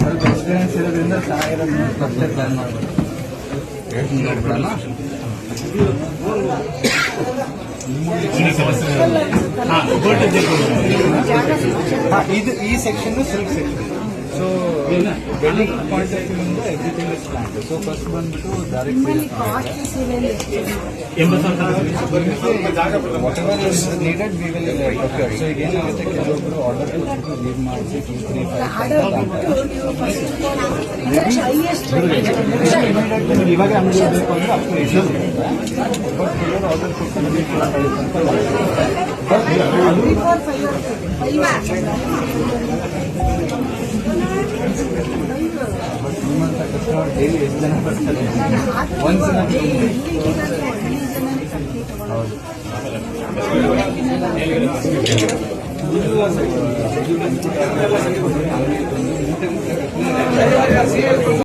ಸ್ವಲ್ಪ ಎಕ್ಸ್ಪೀರಿಯನ್ಸ್ ಇರೋದ್ರಿಂದ ಚೆನ್ನಾಗಿರೋದು ಪ್ಲಾನ್ ಮಾಡ್ಬೋದು ನೋಡ್ಬಿಡೋಣ ಜಾಗ ಸಿಗುತ್ತೆ ಹಾ, ಇದು ಈ section silk section so wedding point of view ಇಂದ everything is plan so first ಬಂದ್ಬಿಟ್ಟು ನಿಮ್ಮಲ್ಲಿ ಡೈರೆಕ್ಟ್ ಕಾಸ್ಟ್ ಸೀರೆಯಲ್ಲಿ ಎಷ್ಟಿದೆ whatever is needed we will procure so ಈಗ ಏನಾಗುತ್ತೆ ಕೆಲವೊಬ್ರು ಆರ್ಡರ್ ಕೊಟ್ಟು ಲೀವ್ ಮಾಡಿಸಿ ಟೂ ತ್ರೀ ಆರ್ಡರ್ ಕೊಟ್ಟು ನೀವು ಫಸ್ಟ್ ಅಂದ್ರೆ ಹೈಯೆಸ್ಟ್ ಇವಾಗ ಅಂಗಡಿ ಬೇಕು ಅಂದ್ರೆ ಅಪ್ ಇಶ್ಯೂಸ್ ಬಟ್ ಕೆಲವರು ಆರ್ಡರ್ ಕೊಟ್ಟು ಬಿಫೋರ್ ಫೈವ್ ಬಟ್ ನಿಮ್ಮಂತ ಕಸ್ಟಮರ್ ಡೈಲಿ ಎಷ್ಟು ಜನ ಬರ್ತಾರೆ ಒಂದ್ಸಲ ಹೌದು